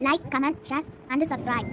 Like comment share and subscribe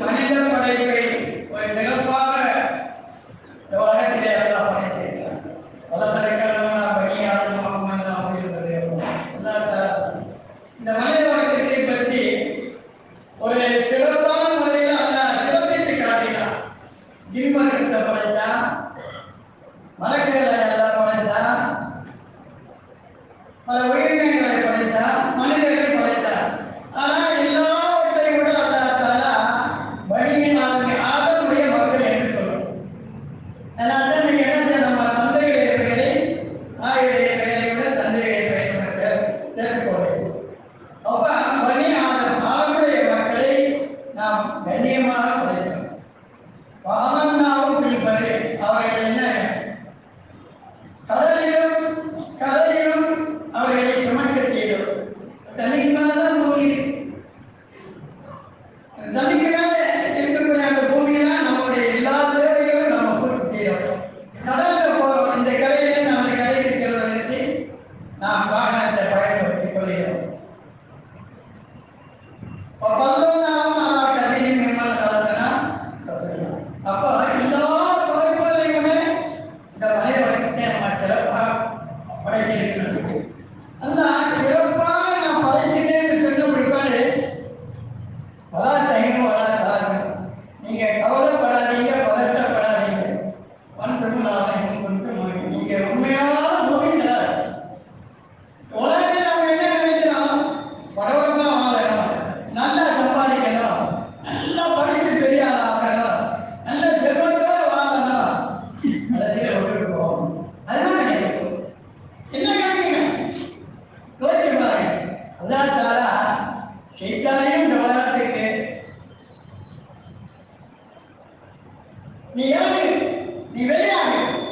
மனித படைப்பை ஒரு சிறப்பாக உலகத்திலே எல்லாம் படைத்திருக்கிறார் Thank you. anni? Di vediamo.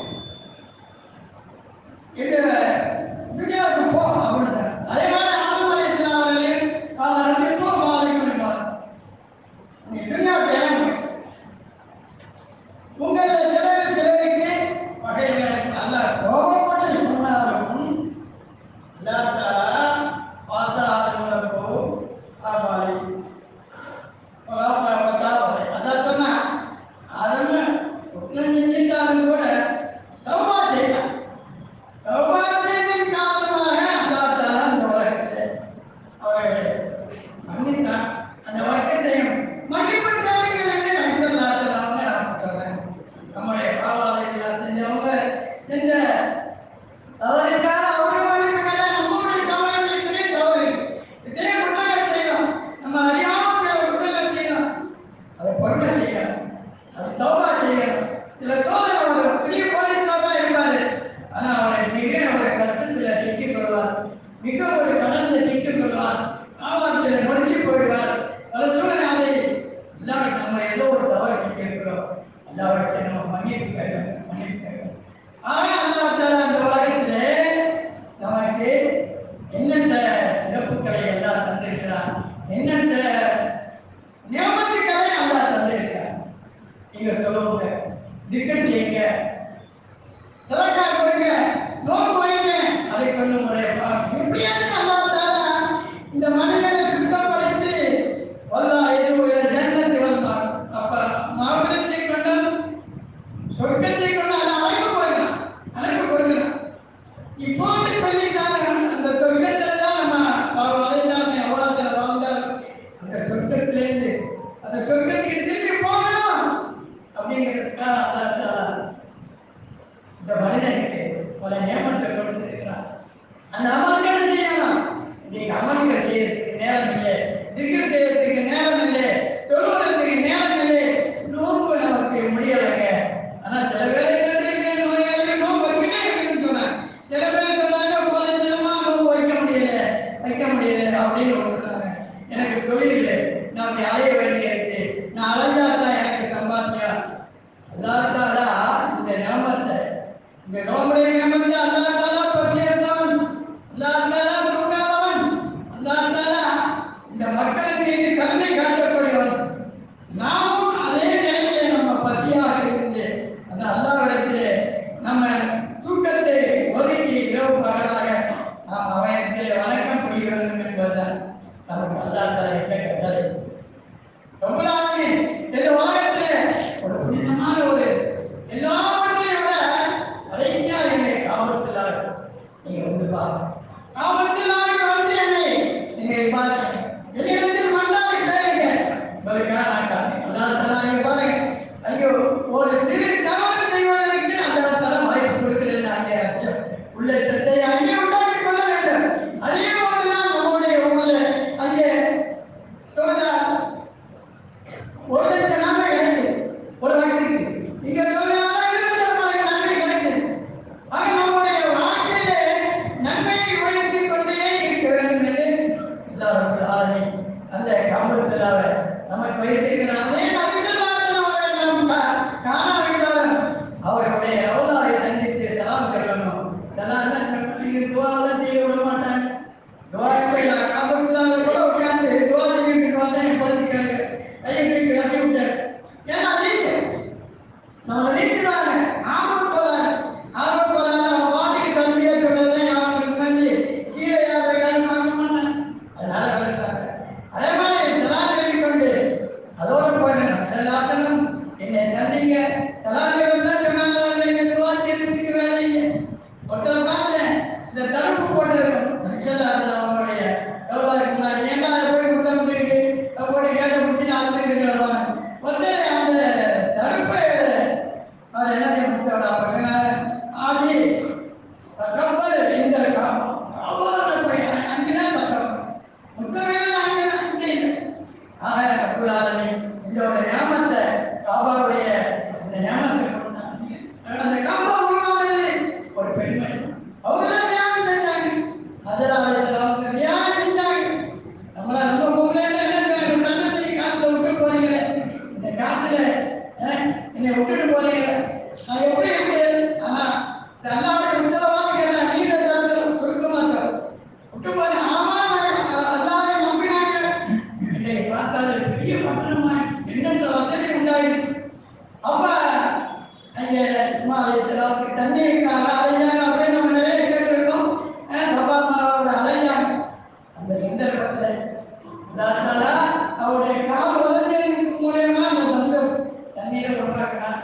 En una அந்த அமல்களை செய்யலாம் இன்னைக்கு அமல்கள் செய்யறதுக்கு ஒரு தண்ணீரை உருவாக்கினான்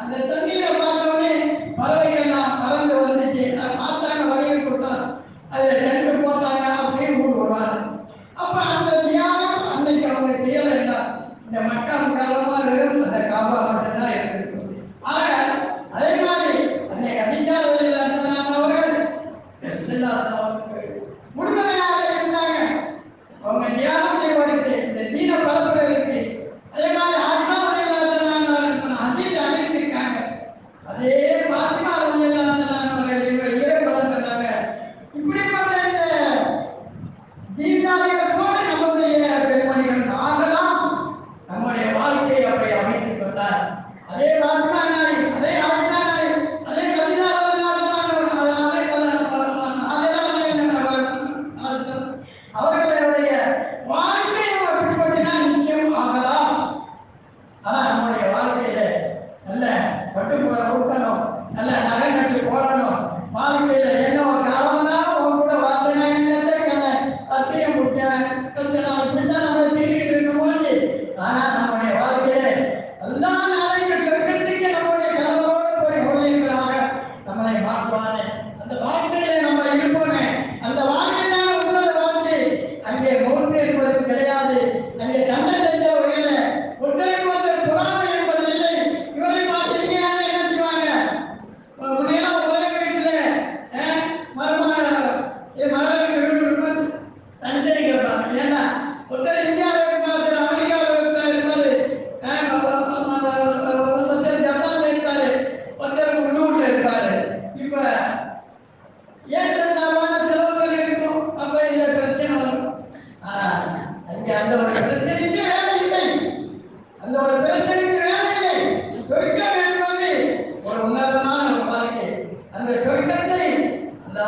அந்த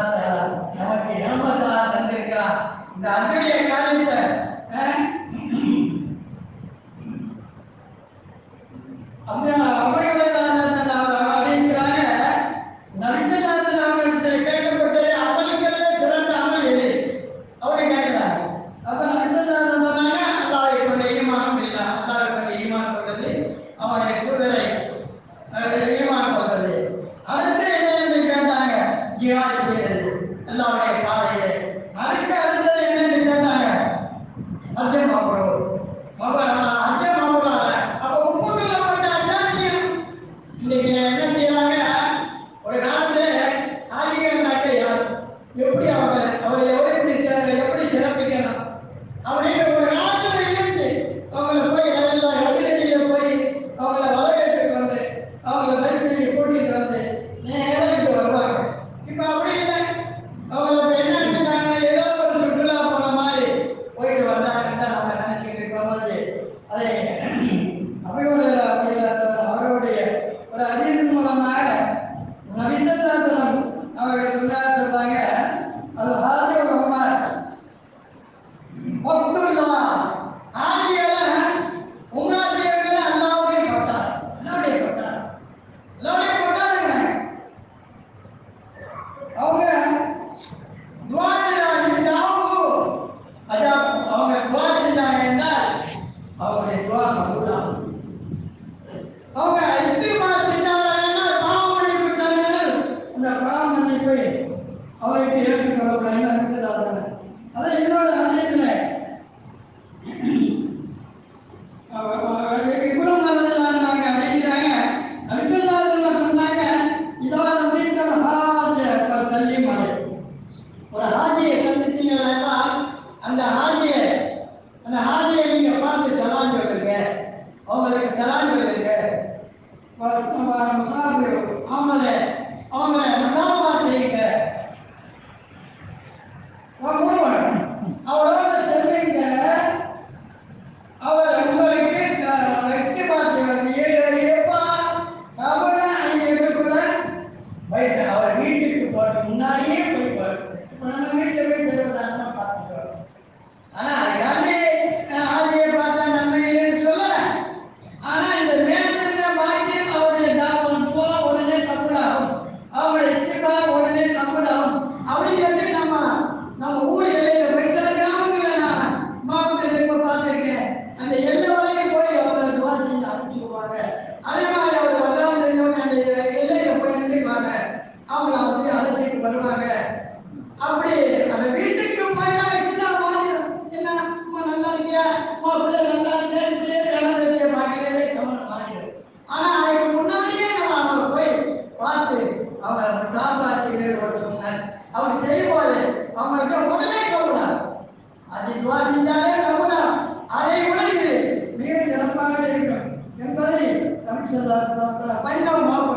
நமக்கு ஏமாத்தலாம் தந்திருக்கிறான். இந்த அன்றைய கால ஒரு ஆஜியை சந்தித்தீங்கன்னா அந்த ஆஜியை 就是就 giờ là?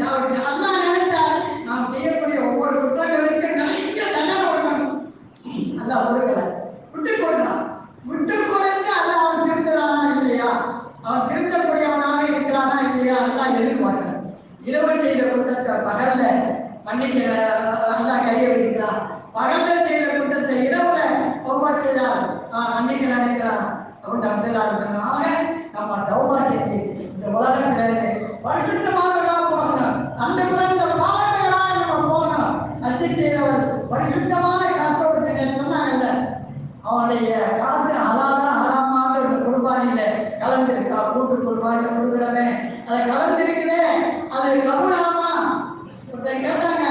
Allah அவனைய காசு அலாத அலாமான்னு கொடுப்பான் குர்பானியில கலந்திருக்கா. கூட்டு குர்பானியில கொடுக்குறவன் அதை கலந்திருக்குதே. அது கபுலாமா ஒருத்தன் கேட்டாங்க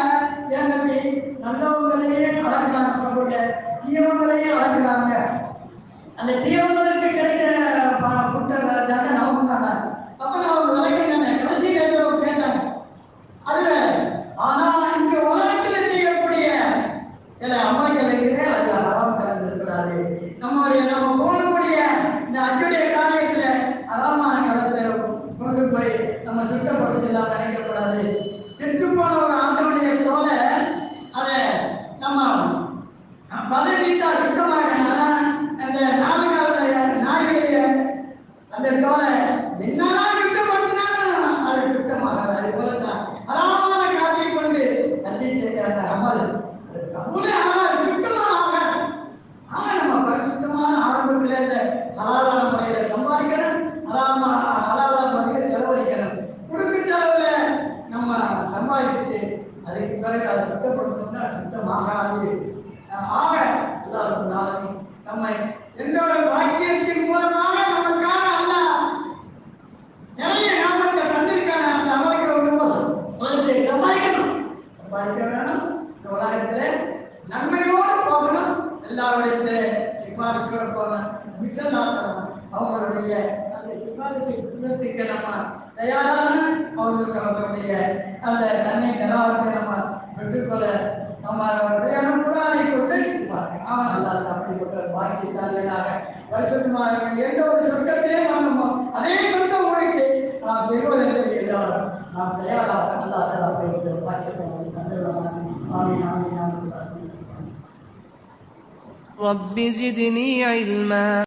ஏன் தம்பி நல்லவங்களையே அடக்குனாங்க நம்மளுடைய தீயவங்களையே அடக்குனாங்க அந்த தீயவங்களுக்கு கிடைக்கிற குற்ற தண்டனை சம்பாதிக்க வேணும் இந்த உலகத்துல நன்மையோடு அவங்களுடைய அந்த சிபாரிசுக்கு நம்ம தயாரான அவங்களுக்கு அவங்களுடைய அந்த தன்னை தராவத்தை நம்ம பெற்றுக்கொள்ள நம்ம செய்யணும் குரானை கொண்டு அவன் நல்லா அப்படிப்பட்ட பாக்கியசாலிகளாக வருஷமாக எந்த ஒரு சொர்க்கத்திலே காணுமோ அதே சொந்த உழைத்து நாம் செய்வதற்கு எல்லாரும் நாம் தயாராக நல்லா தான் பாக்கியத்தை رب زدني علما.